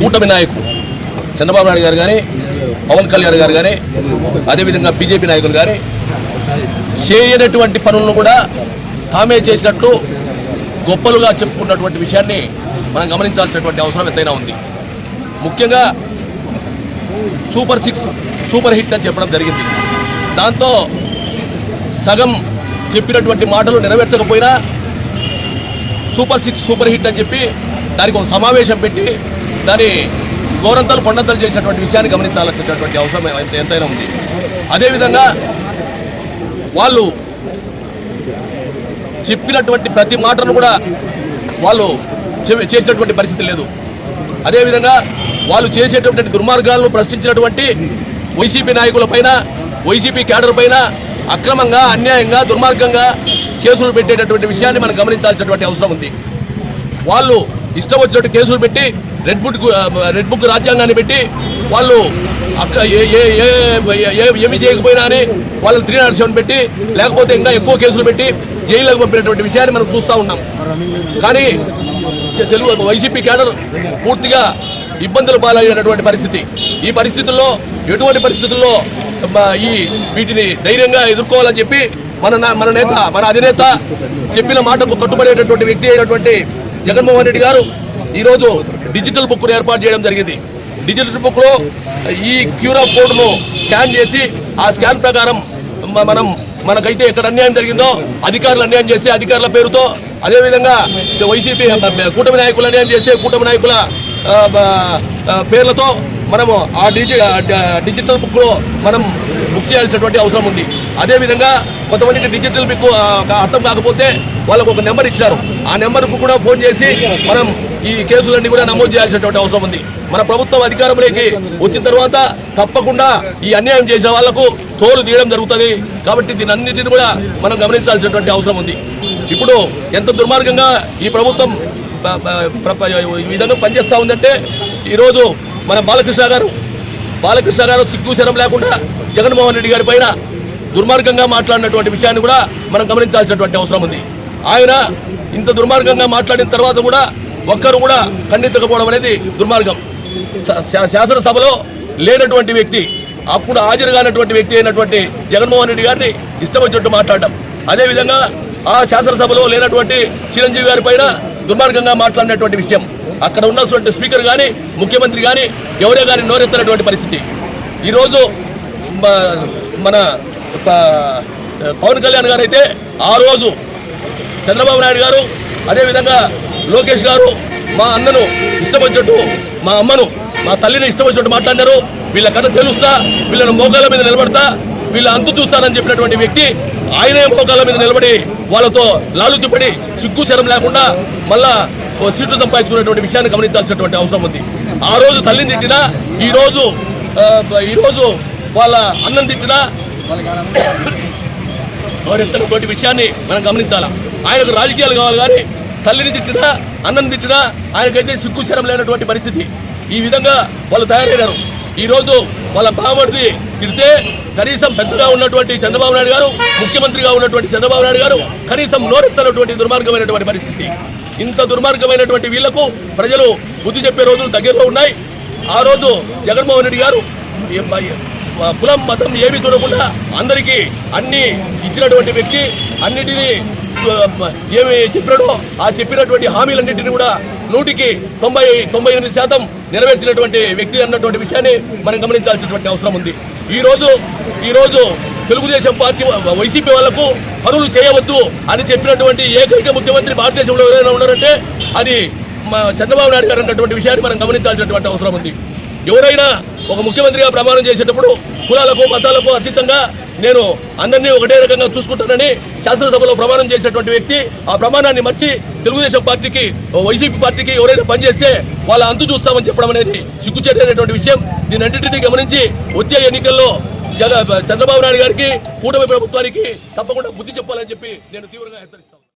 కూటమి నాయకులు చంద్రబాబు నాయుడు గారు కానీ పవన్ కళ్యాణ్ గారు కానీ అదేవిధంగా బీజేపీ నాయకులు కానీ చేయనటువంటి పనులను కూడా తామే చేసినట్లు గొప్పలుగా చెప్పుకున్నటువంటి విషయాన్ని మనం గమనించాల్సినటువంటి అవసరం ఎంతైనా ఉంది. ముఖ్యంగా సూపర్ సిక్స్ సూపర్ హిట్ అని చెప్పడం జరిగింది. దాంతో సగం చెప్పినటువంటి మాటలు నెరవేర్చకపోయినా సూపర్ సిక్స్ సూపర్ హిట్ అని చెప్పి దానికి ఒక సమావేశం పెట్టి దాని గోరంతలు కొండంతలు చేసినటువంటి విషయాన్ని గమనించాల్సినటువంటి అవసరం ఎంతైనా ఉంది. అదేవిధంగా వాళ్ళు చెప్పినటువంటి ప్రతి మాటను కూడా వాళ్ళు చేసినటువంటి పరిస్థితి లేదు. అదేవిధంగా వాళ్ళు చేసేటటువంటి దుర్మార్గాలను ప్రశ్నించినటువంటి వైసీపీ నాయకుల పైన వైసీపీ క్యాడర్ పైన అక్రమంగా అన్యాయంగా దుర్మార్గంగా కేసులు పెట్టేటటువంటి విషయాన్ని మనం గమనించాల్సినటువంటి అవసరం ఉంది. వాళ్ళు ఇష్టం వచ్చినట్టు కేసులు పెట్టి రెడ్ బుక్ రెడ్ బుక్ రాజ్యాంగాన్ని పెట్టి వాళ్ళు అక్క ఏ ఏ ఏ- ఏమి చేయకపోయినా అని వాళ్ళు త్రీ నాట్ సెవెన్ పెట్టి లేకపోతే ఇంకా ఎక్కువ కేసులు పెట్టి జైల్లోకి పంపినటువంటి విషయాన్ని మనం చూస్తూ ఉన్నాం. కానీ తెలుగు వైసీపీ క్యాడర్ పూర్తిగా ఇబ్బందులు పాలైనటువంటి పరిస్థితి. ఈ పరిస్థితుల్లో ఎటువంటి పరిస్థితుల్లో ఈ వీటిని ధైర్యంగా ఎదుర్కోవాలని చెప్పి మన నా- మన నేత మన అధినేత చెప్పిన మాటకు కట్టుబడేటటువంటి వ్యక్తి అయినటువంటి జగన్మోహన్ రెడ్డి గారు ఈరోజు డిజిటల్ బుక్ను ఏర్పాటు చేయడం జరిగింది. డిజిటల్ బుక్లో ఈ క్యూఆర్ కోడ్ను స్కాన్ చేసి ఆ స్కాన్ ప్రకారం మనం మనకైతే ఎక్కడ అన్యాయం జరిగిందో అధికారులు అన్యాయం చేస్తే అధికారుల పేరుతో అదేవిధంగా వైసీపీ కూటమి నాయకులు అన్యాయం చేస్తే కూటమి నాయకుల పేర్లతో మనము ఆ డిజి డిజిటల్ బుక్లో మనం బుక్ చేయాల్సినటువంటి అవసరం ఉంది. అదేవిధంగా కొంతమందికి డిజిటల్ మీకు అర్థం కాకపోతే వాళ్ళకు ఒక నెంబర్ ఇచ్చారు. ఆ నెంబర్కు కూడా ఫోన్ చేసి మనం ఈ కేసులన్నీ కూడా నమోదు చేయాల్సినటువంటి అవసరం ఉంది. మన ప్రభుత్వం అధికారంలోకి వచ్చిన తర్వాత తప్పకుండా ఈ అన్యాయం చేసే వాళ్ళకు తోలు తీయడం జరుగుతుంది. కాబట్టి దీని అన్నిటిని కూడా మనం గమనించాల్సినటువంటి అవసరం ఉంది. ఇప్పుడు ఎంత దుర్మార్గంగా ఈ ప్రభుత్వం ఈ విధంగా పనిచేస్తూ ఉందంటే ఈరోజు మన బాలకృష్ణ గారు బాలకృష్ణ గారు సిగ్గు శరం లేకుండా జగన్మోహన్ రెడ్డి గారి పైన దుర్మార్గంగా మాట్లాడినటువంటి విషయాన్ని కూడా మనం గమనించాల్సినటువంటి అవసరం ఉంది. ఆయన ఇంత దుర్మార్గంగా మాట్లాడిన తర్వాత కూడా ఒక్కరు కూడా ఖండించకపోవడం అనేది దుర్మార్గం. శా- శాసనసభలో లేనటువంటి వ్యక్తి అప్పుడు హాజరు కానటువంటి వ్యక్తి అయినటువంటి జగన్మోహన్ రెడ్డి గారిని ఇష్టం వచ్చినట్టు మాట్లాడడం. అదేవిధంగా ఆ శాసనసభలో లేనటువంటి చిరంజీవి గారి పైన దుర్మార్గంగా మాట్లాడినటువంటి విషయం. అక్కడ ఉన్నటువంటి స్పీకర్ కానీ ముఖ్యమంత్రి కానీ ఎవరే కానీ నోరెత్తనటువంటి పరిస్థితి. ఈరోజు మన పవన్ కళ్యాణ్ గారు అయితే ఆ రోజు చంద్రబాబు నాయుడు గారు అదేవిధంగా లోకేష్ గారు మా అన్నను ఇష్టం వచ్చినట్టు మా అమ్మను మా తల్లిని ఇష్టం వచ్చినట్టు మాట్లాడినారు వీళ్ళ కథ తెలుస్తా వీళ్ళని మోకాల మీద నిలబడతా వీళ్ళ అంతు చూస్తానని చెప్పినటువంటి వ్యక్తి ఆయనే మోకాల మీద నిలబడి వాళ్ళతో లాలుతిపడి సిగ్గు శరం లేకుండా మళ్ళా సీట్లు సంపాదించుకునేటువంటి విషయాన్ని గమనించాల్సినటువంటి అవసరం ఉంది. ఆ రోజు తల్లిని తిట్టినా ఈ రోజు ఈ రోజు వాళ్ళ అన్నం తిట్టినా ఎవరెత్తనటువంటి విషయాన్ని మనం గమనించాలా? ఆయనకు రాజకీయాలు కావాలి కానీ తల్లిని తిట్టినా అన్నం తిట్టినా ఆయనకైతే సిగ్గుశరం లేనటువంటి పరిస్థితి. ఈ విధంగా వాళ్ళు తయారయ్యారు ఈరోజు వాళ్ళ బావమడిది తిడితే కనీసం పెద్దగా ఉన్నటువంటి చంద్రబాబు నాయుడు గారు ముఖ్యమంత్రిగా ఉన్నటువంటి చంద్రబాబు నాయుడు గారు కనీసం నోరెత్తనటువంటి దుర్మార్గమైనటువంటి పరిస్థితి. ఇంత దుర్మార్గమైనటువంటి వీళ్ళకు ప్రజలు బుద్ధి చెప్పే రోజులు దగ్గరలో ఉన్నాయి. ఆ రోజు జగన్మోహన్ రెడ్డి గారు కులం మతం ఏమీ చూడకుండా అందరికీ అన్ని ఇచ్చినటువంటి వ్యక్తి అన్నిటినీ ఏమి చెప్పాడో ఆ చెప్పినటువంటి హామీలన్నింటినీ కూడా నూటికి తొంభై తొంభై ఎనిమిది శాతం నెరవేర్చినటువంటి వ్యక్తి అన్నటువంటి విషయాన్ని మనం గమనించాల్సినటువంటి అవసరం ఉంది. ఈ రోజు తెలుగుదేశం పార్టీ వైసీపీ వాళ్ళకు పనులు చేయవద్దు అని చెప్పినటువంటి ఏకైక ముఖ్యమంత్రి భారతదేశంలో ఎవరైనా ఉన్నారంటే అది మా చంద్రబాబు నాయుడు గారు అన్నటువంటి విషయాన్ని మనం గమనించాల్సినటువంటి అవసరం ఉంది. ఎవరైనా ఒక ముఖ్యమంత్రిగా ప్రమాణం చేసేటప్పుడు కులాలకు మతాలకు అతీతంగా నేను అందరినీ ఒకటే రకంగా చూసుకుంటానని శాసనసభలో ప్రమాణం చేసినటువంటి వ్యక్తి ఆ ప్రమాణాన్ని మర్చి తెలుగుదేశం పార్టీకి వైసీపీ పార్టీకి ఎవరైనా పనిచేస్తే వాళ్ళ అంతు చూస్తామని చెప్పడం అనేది సిగ్గుచేటైనటువంటి విషయం. దీని గమనించి వచ్చే ఎన్నికల్లో చంద్రబాబు నాయుడు గారికి కూటమి ప్రభుత్వానికి తప్పకుండా బుద్ధి చెప్పాలని చెప్పి నేను తీవ్రంగా హెచ్చరిస్తాను.